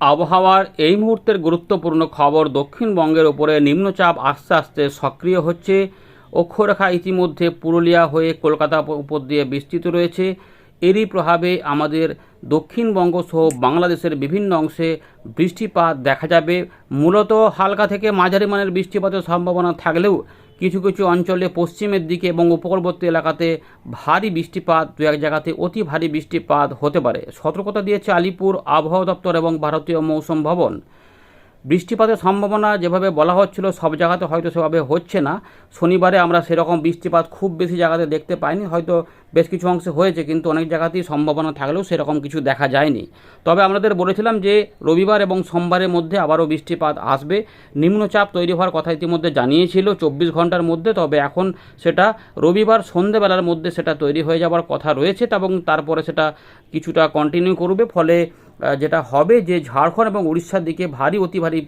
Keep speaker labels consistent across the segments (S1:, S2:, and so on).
S1: আবহাওয়ার এই মুহূর্তের গুরুত্বপূর্ণ খবর দক্ষিণবঙ্গের উপরে নিম্নচাপ আস্তে আস্তে সক্রিয় হচ্ছে। অক্ষরেখা ইতিমধ্যে পুরুলিয়া হয়ে কলকাতা উপর দিয়ে বিস্তৃত রয়েছে। এরই প্রভাবে আমাদের দক্ষিণবঙ্গ সহ বাংলাদেশের বিভিন্ন অংশে বৃষ্টিপাত দেখা যাবে। মূলত হালকা থেকে মাঝারি মানের বৃষ্টিপাতের সম্ভাবনা থাকলেও কিছু কিছু অঞ্চলে পশ্চিমের দিকে এবং উপকূলবর্তী এলাকাতে ভারী বৃষ্টিপাত, দু এক জায়গাতে অতি ভারী বৃষ্টিপাত হতে পারে। সতর্কতা দিয়েছে আলিপুর আবহাওয়া দপ্তর এবং ভারতীয় মৌসুম ভবন। বৃষ্টিপাতের সম্ভাবনা যেভাবে বলা হচ্ছিল, সব জায়গাতে হয়তো সেভাবে হচ্ছে না। শনিবারে আমরা সেরকম বৃষ্টিপাত খুব বেশি জায়গাতে দেখতে পাইনি, হয়তো বেশ কিছু অংশে হয়েছে, কিন্তু অনেক জায়গাতেই সম্ভাবনা থাকলেও সেরকম কিছু দেখা যায়নি। তবে আমাদের বলেছিলাম যে, রবিবার এবং সোমবারের মধ্যে আবারও বৃষ্টিপাত আসবে। নিম্নচাপ তৈরি হওয়ার কথা ইতিমধ্যে জানিয়েছিল চব্বিশ ঘণ্টার মধ্যে, তবে এখন সেটা রবিবার সন্ধেবেলার মধ্যে সেটা তৈরি হয়ে যাওয়ার কথা রয়েছে এবং তারপরে সেটা কিছুটা কন্টিনিউ করবে। ফলে যেটা হবে যে ঝাড়খণ্ড এবং উড়িষ্যার দিকে ভারী, অতি ভারী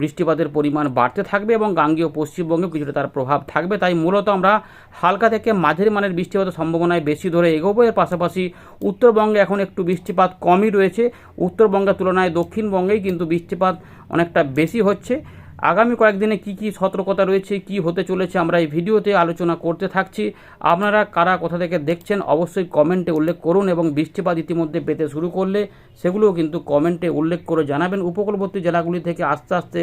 S1: বৃষ্টিপাতের পরিমাণ বাড়তে থাকবে এবং গাঙ্গীয় পশ্চিমবঙ্গে কিছুটা তার প্রভাব থাকবে। তাই মূলত আমরা হালকা থেকে মাঝারি মানের বৃষ্টিপাতের সম্ভাবনায় বেশি ধরে এগোবো। এর পাশাপাশি উত্তরবঙ্গে এখন একটু বৃষ্টিপাত কমই রয়েছে। উত্তরবঙ্গের তুলনায় দক্ষিণবঙ্গেই কিন্তু বৃষ্টিপাত অনেকটা বেশি হচ্ছে। আগামী কয়েকদিনে কি কি সতর্কতা রয়েছে, কি হতে চলেছে আমরা এই ভিডিওতে আলোচনা করতে থাকছি। আপনারা কারা কোথা থেকে দেখছেন অবশ্যই কমেন্টে উল্লেখ করুন এবং বৃষ্টিপাত ইতিমধ্যে পেতে শুরু করলে সেগুলোও কিন্তু কমেন্টে উল্লেখ করে জানাবেন। উপকূলবর্তী জেলাগুলি থেকে আস্তে আস্তে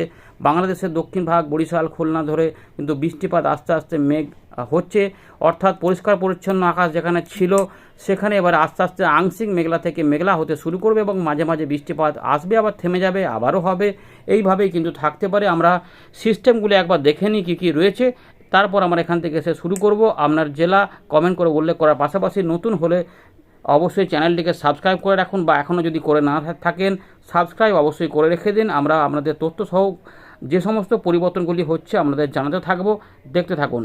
S1: বাংলাদেশের দক্ষিণ ভাগ, বরিশাল, খুলনা ধরে কিন্তু বৃষ্টিপাত আস্তে আস্তে মেঘ হচ্ছে, অর্থাৎ পরিষ্কার পরিচ্ছন্ন আকাশ যেখানে ছিল, সেখানে এবার আস্তে আস্তে আংশিক মেঘলা থেকে মেঘলা হতে শুরু করবে এবং মাঝে মাঝে বৃষ্টিপাত আসবে, আবার থেমে যাবে, আবারও হবে। এইভাবেই কিন্তু থাকতে পারে। আমরা সিস্টেমগুলো একবার দেখে নিই কী কী রয়েছে। তারপর আমরা এখান থেকে এসে শুরু করব। আপনার জেলা কমেন্ট করে উল্লেখ করার পাশাপাশি নতুন হলে অবশ্যই চ্যানেলটিকে সাবস্ক্রাইব করে রাখুন বা এখনও যদি করে না থাকেন, সাবস্ক্রাইব অবশ্যই করে রেখে দিন। আমরা আপনাদের তথ্য সহ যে সমস্ত পরিবর্তনগুলি হচ্ছে, আপনাদের জানাতে থাকব। দেখতে থাকুন।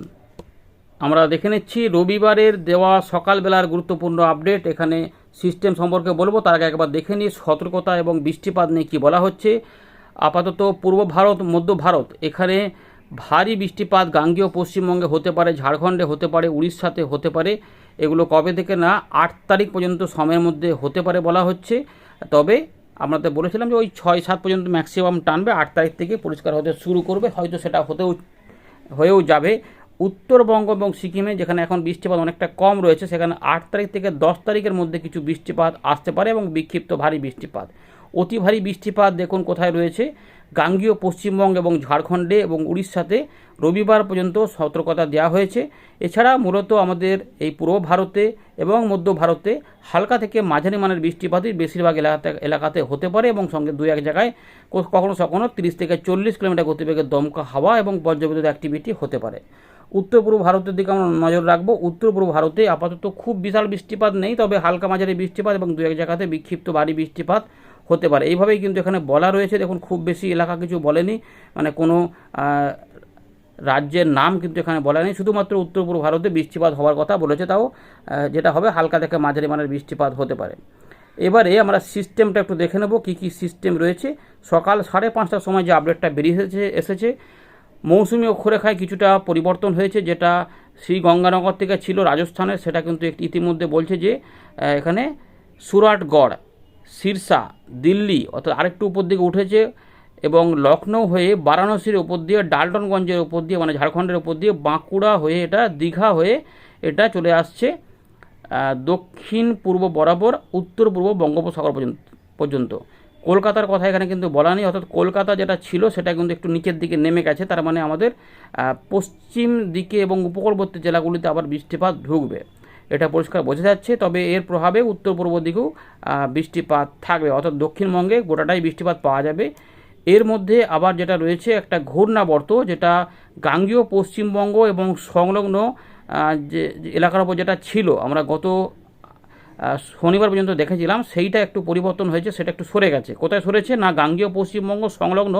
S1: আমরা দেখে নিচ্ছি, রবিবারের দেওয়া সকালবেলার গুরুত্বপূর্ণ আপডেট। এখানে সিস্টেম সম্পর্কে বলব, তার আগে একবার দেখে নিই, সতর্কতা এবং বৃষ্টিপাত নিয়ে কী বলা হচ্ছে। আপাতত পূর্ব ভারত, মধ্য ভারত, এখানে ভারী বৃষ্টিপাত গাঙ্গেয় পশ্চিমবঙ্গে হতে পারে, ঝাড়খণ্ডে হতে পারে, উড়িষ্যাতে হতে পারে। এগুলো কবে থেকে না, আট তারিখ পর্যন্ত সময়ের মধ্যে হতে পারে বলা হচ্ছে। তবে আমরা তো বলেছিলাম যে ওই ছয় সাত পর্যন্ত ম্যাক্সিমাম টানবে, আট তারিখ থেকে পরিষ্কার হতে শুরু করবে, হয়তো সেটা হতেও, হয়েও যাবে। উত্তরবঙ্গ এবং সিকিমে, যেখানে এখন বৃষ্টিপাত অনেকটা কম রয়েছে, সেখানে আট তারিখ থেকে দশ তারিখের মধ্যে কিছু বৃষ্টিপাত আসতে পারে এবং বিক্ষিপ্ত ভারী বৃষ্টিপাত। অতি ভারী বৃষ্টিপাত দেখুন কোথায় রয়েছে। গাঙ্গীয় পশ্চিমবঙ্গ এবং ঝাড়খণ্ডে এবং উড়িষ্যাতে রবিবার পর্যন্ত সতর্কতা দেওয়া হয়েছে। এছাড়া মূলত আমাদের এই পূর্ব ভারতে এবং মধ্য ভারতে হালকা থেকে মাঝারি মানের বৃষ্টিপাতই বেশিরভাগ এলাকাতে এলাকাতে হতে পারে এবং সঙ্গে দু এক জায়গায় কখনো কখনো তিরিশ থেকে চল্লিশ কিলোমিটার গতিবেগের দমকা হাওয়া এবং বজ্রবিদ্যুৎ অ্যাক্টিভিটি হতে পারে। উত্তর পূর্ব ভারতের দিকে আমরা নজর রাখব। উত্তর পূর্ব ভারতে আপাতত খুব বিশাল বৃষ্টিপাত নেই, তবে হালকা মাঝারি বৃষ্টিপাত এবং দু এক জায়গাতে বিক্ষিপ্ত ভারী বৃষ্টিপাত হতে পারে। এইভাবেই কিন্তু এখানে বলা রয়েছে। দেখুন, খুব বেশি এলাকা কিছু বলেনি মানে কোনো রাজ্যের নাম কিন্তু এখানে বলা নেই। শুধুমাত্র উত্তর পূর্ব ভারতে বৃষ্টিপাত হওয়ার কথা বলেছে তাও যেটা হবে হালকা থেকে মাঝারি মানের বৃষ্টিপাত হতে পারে। এবারে আমরা সিস্টেমটা একটু দেখে নেব, কী কী সিস্টেম রয়েছে। সকাল সাড়ে পাঁচটার সময় যে আপডেটটা বেরিয়ে এসেছে এসেছে মৌসুমি অক্ষরেখায় কিছুটা পরিবর্তন হয়েছে, যেটা শ্রী গঙ্গানগর থেকে ছিল রাজস্থানের, সেটা কিন্তু একটি ইতিমধ্যে বলছে যে এখানে সুরাটগড়, সিরসা, দিল্লি, অর্থাৎ আরেকটু উপর দিকে উঠেছে এবং লখনৌ হয়ে বারাণসীর উপর দিয়ে, ডালটনগঞ্জের উপর দিয়ে মানে ঝাড়খণ্ডের উপর দিয়ে বাঁকুড়া হয়ে এটা, দীঘা হয়ে এটা চলে আসছে দক্ষিণ পূর্ব বরাবর, উত্তর পূর্ব বঙ্গোপসাগর পর্যন্ত পর্যন্ত। কলকাতার কথা এখানে কিন্তু বলা নেই, অর্থাৎ কলকাতা যেটা ছিল সেটা কিন্তু একটু নিচের দিকে নেমে গেছে, তার মানে আমাদের পশ্চিম দিকে এবং উপকূলবর্তী জেলাগুলিতে আবার বৃষ্টিপাত ঢুকবে। এটা পরিষ্কার বোঝা যাচ্ছে, তবে এর প্রভাবে উত্তর পূর্ব দিকেও বৃষ্টিপাত থাকবে, অর্থাৎ দক্ষিণবঙ্গে গোটাটাই বৃষ্টিপাত পাওয়া যাবে। এর মধ্যে আবার যেটা রয়েছে, একটা ঘূর্ণাবর্ত, যেটা গাঙ্গীয় পশ্চিমবঙ্গ এবং সংলগ্ন যে এলাকার উপর যেটা ছিল, আমরা গত শনিবার পর্যন্ত দেখেছিলাম, সেইটা একটু পরিবর্তন হয়েছে, সেটা একটু সরে গেছে। কোথায় সরেছে? না, গাঙ্গীয় পশ্চিমবঙ্গ সংলগ্ন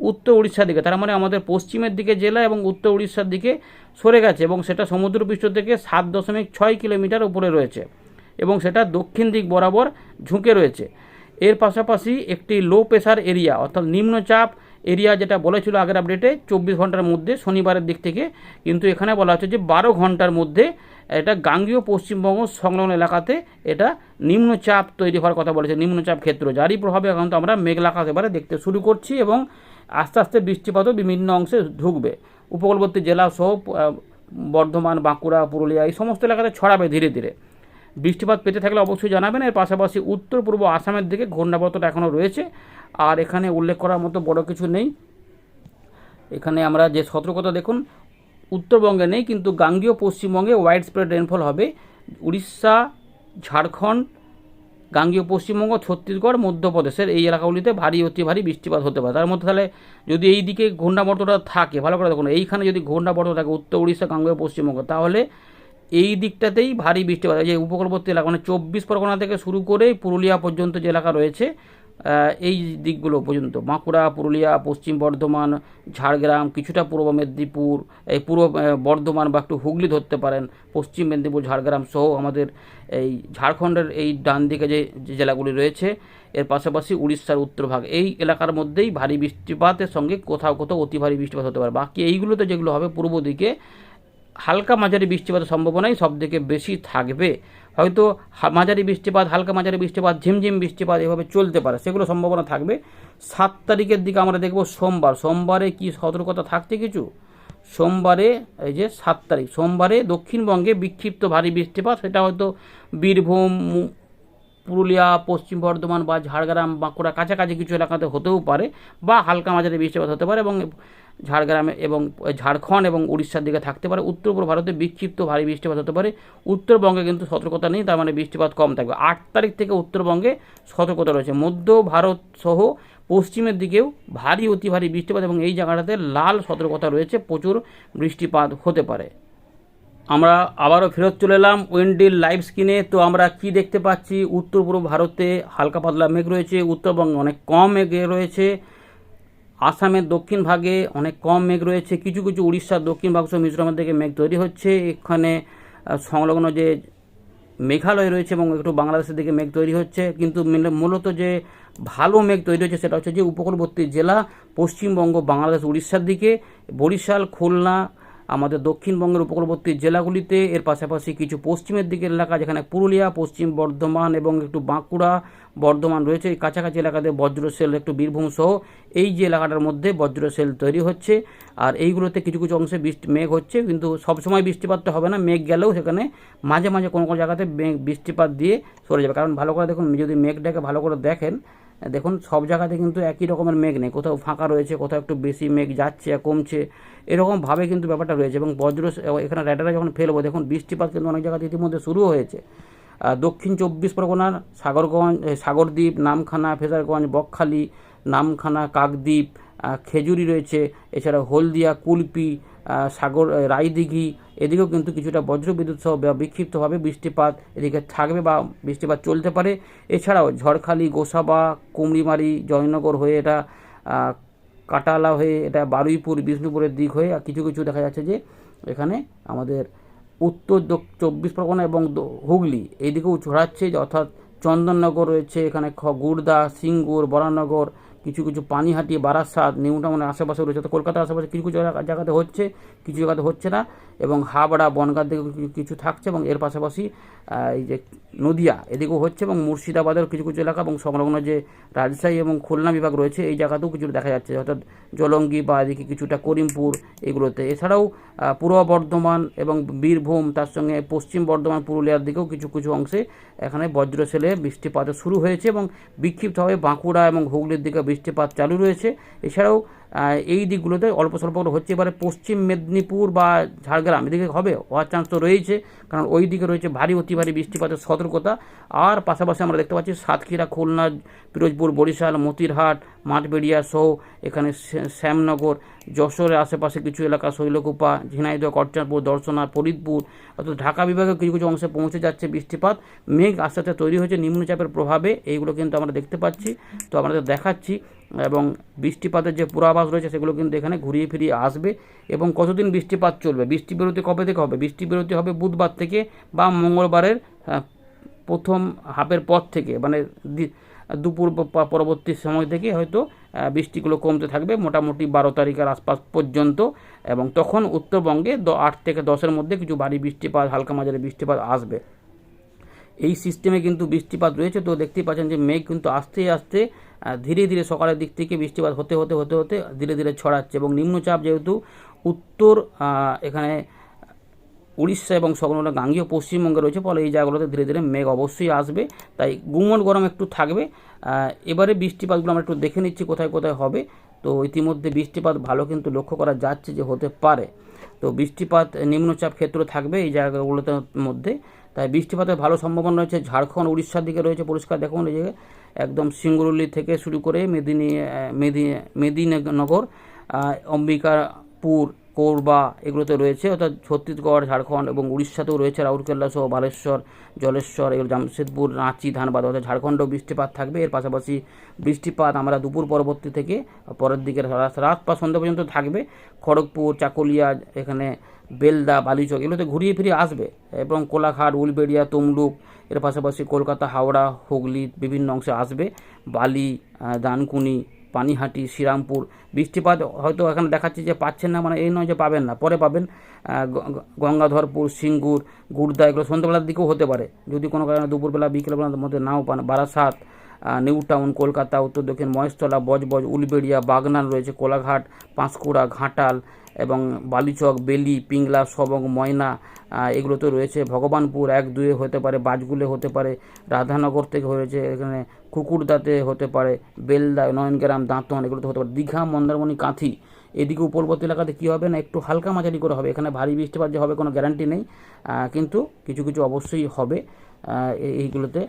S1: উত্তর উড়িষ্যার দিকে। তার মানে আমাদের পশ্চিমের দিকে জেলা এবং উত্তর উড়িষ্যার দিকে সরে গেছে এবং সেটা সমুদ্রপৃষ্ঠ থেকে সাত দশমিক ছয় কিলোমিটার উপরে রয়েছে এবং সেটা দক্ষিণ দিক বরাবর ঝুঁকে রয়েছে। এর পাশাপাশি একটি লো প্রেশার এরিয়া অর্থাৎ নিম্নচাপ এরিয়া যেটা বলেছিল আগের আপডেটে চব্বিশ ঘণ্টার মধ্যে, শনিবারের দিক থেকে। কিন্তু এখানে বলা হচ্ছে যে বারো ঘণ্টার মধ্যে এটা গাঙ্গীয় পশ্চিমবঙ্গ সংলগ্ন এলাকাতে এটা নিম্নচাপ তৈরি হওয়ার কথা বলেছে, নিম্নচাপ ক্ষেত্র। যারই প্রভাবে এখন তো আমরা মেঘলাকা এবারে দেখতে শুরু করছি এবং আস্তে আস্তে বৃষ্টিপাতও বিভিন্ন অংশে ঢুকবে। উপকূলবর্তী জেলা সহ বর্ধমান, বাঁকুড়া, পুরুলিয়া এই সমস্ত এলাকাতে ছড়াবে ধীরে ধীরে। বৃষ্টিপাত পেতে থাকলে অবশ্যই জানাবেন, এর পাশাপাশি উত্তর, পূর্ব আসামের দিকে ঘূর্ণাবর্তটা এখনও রয়েছে। আর এখানে উল্লেখ করার মতো বড় কিছু নেই। এখানে আমরা যে সতর্কতা দেখুন উত্তরবঙ্গে নেই, কিন্তু গাঙ্গীয় পশ্চিমবঙ্গে ওয়াইড স্প্রেড রেনফল হবে। উড়িষ্যা, ঝাড়খণ্ড, গাঙ্গীয় পশ্চিমবঙ্গ, ছত্তিশগড়, মধ্যপ্রদেশের এই এলাকাগুলিতে ভারী অতি ভারী বৃষ্টিপাত হতে পারে। তার মধ্যে তাহলে যদি এই দিকে ঘূর্ণাবর্তটা থাকে, ভালো করে দেখুন, এইখানে যদি ঘূর্ণাবর্ত থাকে উত্তর উড়িষ্যা, গাঙ্গীয় পশ্চিমবঙ্গ, তাহলে এই দিকটাতেই ভারী বৃষ্টিপাত। যে উপকূলবর্তী এলাকা মানে চব্বিশ পরগনা থেকে শুরু করে পুরুলিয়া পর্যন্ত যে এলাকা রয়েছে এই দিকগুলো পর্যন্ত। বাঁকুড়া, পুরুলিয়া, পশ্চিম বর্ধমান, ঝাড়গ্রাম, কিছুটা পূর্ব মেদিনীপুর, এই পূর্ব বর্ধমান বা একটু হুগলি ধরতে পারেন, পশ্চিম মেদিনীপুর, ঝাড়গ্রাম সহ আমাদের এই ঝাড়খণ্ডের এই ডান দিকে যে জেলাগুলি রয়েছে, এর পাশাপাশি উড়িষ্যার উত্তরভাগ এই এলাকার মধ্যেই ভারী বৃষ্টিপাতের সঙ্গে কোথাও কোথাও অতি ভারী বৃষ্টিপাত হতে পারে। বাকি এইগুলোতে যেগুলো হবে পূর্ব দিকে, হালকা মাঝারি বৃষ্টিপাতের সম্ভাবনাই সব থেকে বেশি থাকবে। হয়তো মাঝারি বৃষ্টিপাত, হালকা মাঝারি বৃষ্টিপাত, ঝিমঝিম বৃষ্টিপাত এভাবে চলতে পারে, সেগুলো সম্ভাবনা থাকবে। সাত তারিখের দিকে আমরা দেখব সোমবার। সোমবারে কি সতর্কতা থাকছে কিছু? সোমবারে, এই যে সাত তারিখ, সোমবারে দক্ষিণবঙ্গে বিক্ষিপ্ত ভারী বৃষ্টিপাত, সেটা হয়তো বীরভূম পুরুলিয়া, পশ্চিম বর্ধমান বা ঝাড়গ্রাম, বাঁকুড়া কাছাকাছি কিছু এলাকাতে হতেও পারে, বা হালকা মাঝারি বৃষ্টিপাত হতে পারে এবং ঝাড়গ্রামে এবং ঝাড়খণ্ড এবং উড়িষ্যার দিকে থাকতে পারে। উত্তর পূর্ব ভারতে বিক্ষিপ্ত ভারী বৃষ্টিপাত হতে পারে। উত্তরবঙ্গে কিন্তু সতর্কতা নেই, তার মানে বৃষ্টিপাত কম থাকবে। আট তারিখ থেকে উত্তরবঙ্গে সতর্কতা রয়েছে। মধ্য ভারত সহ পশ্চিমের দিকেও ভারী, অতি ভারী বৃষ্টিপাত এবং এই জায়গাটাতে লাল সতর্কতা রয়েছে। প্রচুর বৃষ্টিপাত হতে পারে। আমরা আবারও ফেরত চলে এলাম ওয়েন্ডিল লাইভ স্ক্রিনে। তো আমরা কি দেখতে পাচ্ছি? উত্তর পূর্ব ভারতে হালকা পাতলা মেঘ রয়েছে, উত্তরবঙ্গে অনেক কম মেঘ রয়েছে। আসামের দক্ষিণ ভাগে অনেক কম মেঘ রয়েছে। কিছু কিছু উড়িষ্যার দক্ষিণ ভাগ সহ মিজোরামের দিকে মেঘ তৈরি হচ্ছে। এখানে সংলগ্ন যে মেঘালয় রয়েছে এবং একটু বাংলাদেশের দিকে মেঘ তৈরি হচ্ছে। কিন্তু মিল- মূলত যে ভালো মেঘ তৈরি হচ্ছে সেটা হচ্ছে যে উপকূলবর্তী জেলা পশ্চিমবঙ্গ, বাংলাদেশ, উড়িষ্যার দিকে। বরিশাল, খুলনা আমাদের দক্ষিণবঙ্গের উপকূলবর্তী জেলাগুলিতে। এর পাশাপাশি কিছু পশ্চিমের দিকের এলাকা, যেখানে পুরুলিয়া, পশ্চিম বর্ধমান এবং একটু বাঁকুড়া বর্ধমান রয়েছে। এই কাছাকাছি এলাকাতে বজ্রশেল, একটু বীরভূম সহ এই যে এলাকাটার মধ্যে বজ্রশেল তৈরি হচ্ছে। আর এইগুলোতে কিছু কিছু অংশে বৃষ্টি, মেঘ হচ্ছে, কিন্তু সবসময় বৃষ্টিপাতটা হবে না। মেঘ গেলেও সেখানে মাঝে মাঝে কোনো কোনো জায়গাতে বৃষ্টিপাত দিয়ে সরে যাবে। কারণ ভালো করে দেখুন, যদি মেঘটাকে ভালো করে দেখেন দেখুন, সব জায়গাতে কিন্তু একই রকমের মেঘ নেই। কোথাও ফাঁকা রয়েছে, কোথাও একটু বেশি মেঘ যাচ্ছে কমছে। এরকমভাবে কিন্তু ব্যাপারটা রয়েছে এবং বজ্র এখানে র্যাডারে যখন ফেলব, দেখুন, বৃষ্টিপাত কিন্তু অনেক জায়গাতে ইতিমধ্যে শুরু হয়েছে। দক্ষিণ চব্বিশ পরগনার সাগরগঞ্জ সাগরদ্বীপ, নামখানা, ফেজারগঞ্জ, বকখালি, নামখানা, কাকদ্বীপ খেজুরি রয়েছে। এছাড়া হলদিয়া, কুলপি সাগর রায়দিঘি, এদিকেও কিন্তু কিছুটা বজ্রবিদ্যুৎ সহ বিক্ষিপ্তভাবে বৃষ্টিপাত এদিকে থাকবে বা বৃষ্টিপাত চলতে পারে। এছাড়াও ঝড়খালি, গোসাবা, কুমড়িমারি, জয়নগর হয়ে এটা কাটালা হয়ে এটা বারুইপুর, বিষ্ণুপুরের দিক হয়ে কিছু কিছু দেখা যাচ্ছে যে এখানে আমাদের উত্তর চব্বিশ পরগনা এবং হুগলি এইদিকেও ছড়াচ্ছে অর্থাৎ চন্দননগর রয়েছে, এখানে গুড়দা, সিঙ্গুর, বরানগর কিছু কিছু পানি পানিহাটি বারাসাত নিউ টাউনের আশেপাশে রয়েছে। তো কলকাতার আশেপাশে কিছু কিছু জায়গা- জায়গাতে হচ্ছে, কিছু জায়গাতে হচ্ছে না। এবং হাবড়া বনগাঁ দিকে কিছু- কিছু থাকছে এবং এর পাশাপাশি এই যে নদিয়া এদিকেও হচ্ছে এবং মুর্শিদাবাদের কিছু কিছু এলাকা এবং সংলগ্ন যে রাজশাহী এবং খুলনা বিভাগ রয়েছে, এই জায়গাতেও কিছু দেখা যাচ্ছে। অর্থাৎ জলঙ্গি বা এদিকে কিছুটা করিমপুর এগুলোতে। এছাড়াও পূর্ব বর্ধমান এবং বীরভূম, তার সঙ্গে পশ্চিম বর্ধমান, পুরুলিয়ার দিকেও কিছু কিছু অংশে এখানে বজ্রশেলে বৃষ্টিপাত শুরু হয়েছে এবং বিক্ষিপ্তভাবে বাঁকুড়া এবং হুগলির দিকে বৃষ্টিপাত চালু রয়েছে। এছাড়াও এই দিকগুলোতে অল্প স্বল্প করে হচ্ছে। এবারে পশ্চিম মেদিনীপুর বা ঝাড়গ্রাম, এদিকে হবে, হওয়ার চান্স তো রয়েছে, কারণ ওই দিকে রয়েছে ভারী, অতি ভারী বৃষ্টিপাতের সতর্কতা। আর পাশাপাশি আমরা দেখতে পাচ্ছি সাতক্ষীরা, খুলনা, পিরোজপুর, বরিশাল, মতিরহাট, মাঠবেড়িয়া সহ এখানে শ্যা- শ্যামনগর, যশোরের আশেপাশে কিছু এলাকা, শৈলকুপা, ঝিনাইদহ, কটচাঁদপুর, দর্শনা, ফরিদপুর, অর্থাৎ ঢাকা বিভাগে কিছু কিছু অংশে পৌঁছে যাচ্ছে বৃষ্টিপাত। মেঘ আস্তে আস্তে তৈরি হয়েছে, নিম্নচাপের প্রভাবে, এইগুলো কিন্তু আমরা দেখতে পাচ্ছি। তো আমাদের দেখাচ্ছি এবং বৃষ্টিপাতের যে পূর্বাভাস রয়েছে সেগুলো কিন্তু এখানে ঘুরিয়ে ফিরিয়ে আসবে এবং কতদিন বৃষ্টিপাত চলবে? বৃষ্টি বিরতি কবে থেকে হবে? বৃষ্টি বিরতি হবে বুধবার থেকে বা মঙ্গলবারের প্রথম হাফের পর থেকে মানে দুপুর পরবর্তী সময় থেকে হয়তো বৃষ্টিগুলো কমতে থাকবে মোটামুটি বারো তারিখের আশপাশ পর্যন্ত এবং তখন উত্তরবঙ্গে আট থেকে দশের মধ্যে কিছু ভারী বৃষ্টিপাত, হালকা মাঝারি বৃষ্টিপাত আসবে। এই সিস্টেমে কিন্তু বৃষ্টিপাত রয়েছে, তো দেখতেই পাচ্ছেন যে মেঘ কিন্তু আস্তে আস্তে ধীরে ধীরে সকালের দিক থেকে বৃষ্টিপাত হতে হতে হতে হতে ধীরে ধীরে ছড়াচ্ছে এবং নিম্নচাপ যেহেতু উত্তর এখানে উড়িষ্যা এবং সংলগ্ন গাঙ্গীয় পশ্চিমবঙ্গে রয়েছে, ফলে এই জায়গাগুলোতে ধীরে ধীরে মেঘ অবশ্যই আসবে। তাই গুমট গরম একটু থাকবে। এবারে বৃষ্টিপাতগুলো আমরা একটু দেখে নিচ্ছি কোথায় কোথায় হবে। তো ইতিমধ্যে বৃষ্টিপাত ভালো কিন্তু লক্ষ্য করা যাচ্ছে যে হতে পারে। তো বৃষ্টিপাত নিম্নচাপ ক্ষেত্র থাকবে এই জায়গাগুলোতে মধ্যে। তাই বৃষ্টিপাতের ভালো সম্ভাবনা রয়েছে। ঝাড়খণ্ড, উড়িষ্যার দিকে রয়েছে পরিষ্কার দেখুন এই যে একদম সিঙ্গুরুলি থেকে শুরু করে মেদিনী আহ, মেদি মেদিনীনগর অম্বিকাপুর কোরবা এগুলোতে রয়েছে। অর্থাৎ ছত্তিশগড় ঝাড়খণ্ড এবং উড়িষ্যাতেও রয়েছে রাউরকেল্লা সহ বালেশ্বর জলেশ্বর এগুলো জামশেদপুর রাঁচি ধানবাদ অর্থাৎ ঝাড়খণ্ডেও বৃষ্টিপাত থাকবে। এর পাশাপাশি বৃষ্টিপাত আমরা দুপুর পরবর্তী থেকে পরের দিকে রাত বা সন্ধ্যা পর্যন্ত থাকবে। খড়গপুর চাকুলিয়া এখানে বেলদা বালিচক এগুলোতে ঘুরিয়ে ফিরিয়ে আসবে এবং কোলাঘাট উলবেড়িয়া তমলুক এর পাশাপাশি কলকাতা, হাওড়া, হুগলি বিভিন্ন অংশে আসবে। বালি দানকুনি পানিহাটি, শ্রীরামপুর। বৃষ্টিপাত হয়তো এখানে দেখাচ্ছে যে পাচ্ছেন না মানে এই নয় যে পাবেন না। পরে পাবেন গঙ্গাধরপুর, সিঙ্গুর গুড়দা এগুলো সন্ধ্যাবেলার দিকেও হতে পারে। যদি কোনো কারণে দুপুরবেলা, বিকেলবেলার মধ্যে নাও পান, বারাসাত নিউ টাউন কলকাতা উত্তর দক্ষিণ মহেশতলা বজবজ উলবেড়িয়া বাগনান রয়েছে কোলাঘাট পাঁশকুড়া ঘাটাল এবং বালিচক বেলি পিংলা সবং ময়না আহ, এগুলোতে রয়েছে। ভগবানপুর এক দুয়ে হতে পারে বাজগুলে হতে পারে রাধানগর থেকে হয়েছে এখানে কুকুরদাতে হতে পারে বেলদা নয়নগ্রাম দাঁতন এগুলোতে হতে পারে। দীঘা মন্দারমণি কাঁথি এদিকে উপরবর্তী এলাকাতে কী হবে না একটু হালকা মাঝারি করে হবে। এখানে ভারী বৃষ্টিপাত যে হবে কোনো গ্যারান্টি নেই। কিন্তু কিছু কিছু অবশ্যই হবে এইগুলোতে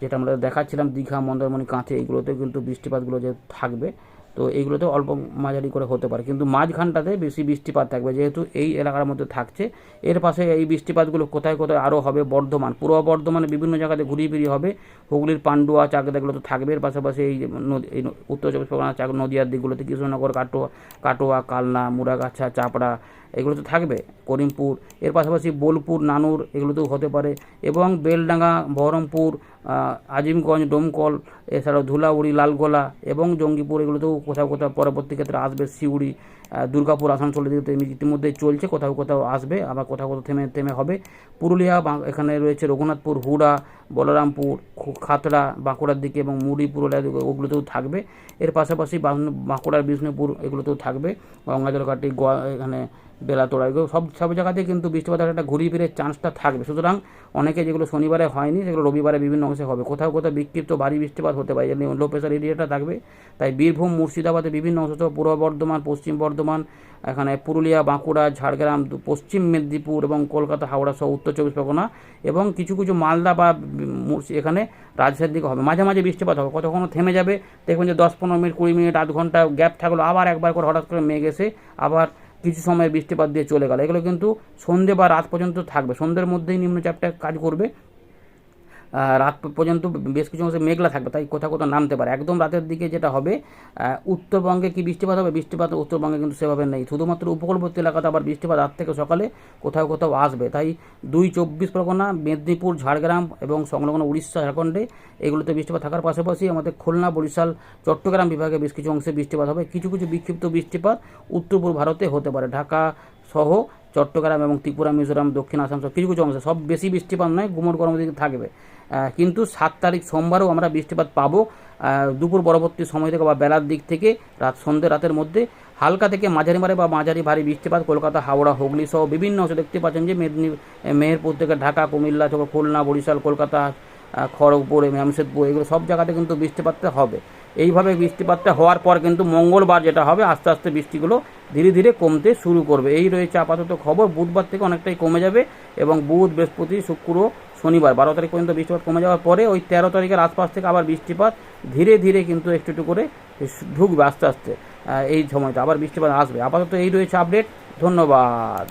S1: যেটা আমরা দেখাচ্ছিলাম, দীঘা, মন্দারমণি, কাঁথে এইগুলোতে কিন্তু বৃষ্টিপাতগুলো যে থাকবে, তো এইগুলোতে অল্প মাঝারি করে হতে পারে। কিন্তু মাঝখানটাতে বেশি বৃষ্টিপাত থাকবে, যেহেতু এই এলাকার মধ্যে থাকছে। এর পাশে এই বৃষ্টিপাতগুলো কোথায় কোথায় আরও হবে? বর্ধমান, পূর্ব বর্ধমানে বিভিন্ন জায়গাতে ঘুরিয়ে ফিরিয়ে হবে। হুগলির পান্ডুয়া চাকদা এগুলো তো থাকবে। এর পাশাপাশি এই নদী উত্তর চব্বিশ পরগনা, চাক, নদীয়ার দিকগুলোতে কৃষ্ণনগর, কাটোয়া কাটোয়া, কালনা মুরাগাছা চাপড়া এগুলো তো থাকবে। করিমপুর এর পাশাপাশি বোলপুর নানুর এগুলোতেও হতে পারে। এবং বেলডাঙ্গা বহরমপুর আজিমগঞ্জ ডোমকল এছাড়াও ধুলাউড়ি লালগোলা এবং জঙ্গিপুর এগুলোতেও কোথাও কোথাও পরবর্তী ক্ষেত্রে আসবে আহ, দুর্গাপুর আসানসোল ইতিমধ্যেই চলছে। কোথাও কোথাও আসবে আবার কোথাও কোথাও থেমে থেমে হবে। পুরুলিয়া এখানে রয়েছে রঘুনাথপুর হুড়া বলরামপুর খাতড়া, বাঁকুড়ার দিকে এবং মুড়ি পুরুলিয়া দিকে ওগুলোতেও থাকবে। এর পাশাপাশি বাঁকুড়ার, বিষ্ণুপুর এগুলোতেও থাকবে। গঙ্গাজলঘাটি এখানে বেলাতোড়া, এগুলো সব সব জায়গাতেই কিন্তু বৃষ্টিপাতের একটা ঘুরিয়ে ফিরে চান্সটা থাকবে। সুতরাং অনেকে যেগুলো শনিবারে হয়নি, সেগুলো রবিবারে বিভিন্ন অংশে হবে। কোথাও কোথাও বিক্ষিপ্ত ভারী বৃষ্টিপাত হতে পারে, যেমনি লো প্রেশার এরিয়াটা থাকবে। তাই বীরভূম, মুর্শিদাবাদে বিভিন্ন অংশ সহ পূর্ব বর্ধমান, পশ্চিম বর্ধমান, এখানে পুরুলিয়া, বাঁকুড়া, ঝাড়গ্রাম পশ্চিম মেদিনীপুর এবং কলকাতা, হাওড়া সহ উত্তর চব্বিশ পরগনা এবং কিছু কিছু মালদা বা এখানে রাজশাহীর দিকে হবে। মাঝে মাঝে বৃষ্টিপাত হবে। কতক্ষণ থেমে যাবে? দেখবেন যে দশ পনেরো মিনিট, কুড়ি মিনিট, আধ ঘণ্টা গ্যাপ থাকল। আবার একবার করে হঠাৎ করে মেঘ এসে আবার কিছু সময় বৃষ্টিপাত দিয়ে চলে গেল। এগুলো কিন্তু সন্ধে বা রাত পর্যন্ত থাকবে। সন্ধ্যের মধ্যেই নিম্নচাপটা কাজ করবে। রাত পর্যন্ত বেশ কিছু অংশে মেঘলা থাকবে, তাই কোথাও কোথাও নামতে পারে। একদম রাতের দিকে যেটা হবে উত্তরবঙ্গে কি বৃষ্টিপাত হবে? বৃষ্টিপাত উত্তরবঙ্গে কিন্তু সেভাবে নেই। শুধুমাত্র উপকূলবর্তী এলাকাতে আবার বৃষ্টিপাত রাত থেকে সকালে কোথাও কোথাও আসবে। তাই দুই চব্বিশ পরগনা, মেদিনীপুর, ঝাড়গ্রাম এবং সংলগ্ন উড়িষ্যা, ঝাড়খণ্ডে এগুলোতে বৃষ্টিপাত থাকার পাশাপাশি আমাদের খুলনা, বরিশাল, চট্টগ্রাম বিভাগে বেশ কিছু অংশে বৃষ্টিপাত হবে। কিছু কিছু বিক্ষিপ্ত বৃষ্টিপাত উত্তর পূর্ব ভারতে হতে পারে। ঢাকা সহ চট্টগ্রাম এবং ত্রিপুরা, মিজোরাম, দক্ষিণ আসাম সহ কিছু কিছু অংশে সব বেশি বৃষ্টিপাত নয় গুমট গরম দিকে থাকবে। কিন্তু সাত তারিখ সোমবারও আমরা বৃষ্টিপাত পাবো। দুপুর পরবর্তী সময় থেকে বা বেলার দিক থেকে রাত, সন্ধ্যে রাতের মধ্যে। হালকা থেকে মাঝারি মারে বা মাঝারি ভারী বৃষ্টিপাত কলকাতা, হাওড়া, হুগলি সহ বিভিন্ন অংশে দেখতে পাচ্ছেন যে মেদিনী মেহেরপুর থেকে ঢাকা, কুমিল্লা থেকে খুলনা, বরিশাল, কলকাতা খড়গপুর জামশেদপুর এগুলো সব জায়গাতে কিন্তু বৃষ্টিপাতটা হবে। এইভাবে বৃষ্টিপাতটা হওয়ার পর কিন্তু মঙ্গলবার যেটা হবে, আস্তে আস্তে বৃষ্টিগুলো ধীরে ধীরে কমতে শুরু করবে। এই রয়েছে আপাতত খবর। বুধবার থেকে অনেকটাই কমে যাবে এবং বুধ, বৃহস্পতি, শুক্র শনিবার, বারো তারিখ পর্যন্ত বৃষ্টিপাত কমে যাওয়ার পরে ওই তেরো তারিখের আশপাশ থেকে আবার বৃষ্টিপাত ধীরে ধীরে কিন্তু একটু একটু করে ঢুকবে আস্তে আস্তে এই সময়টা। আবার বৃষ্টিপাত আসবে। আপাতত এই রয়েছে আপডেট ধন্যবাদ।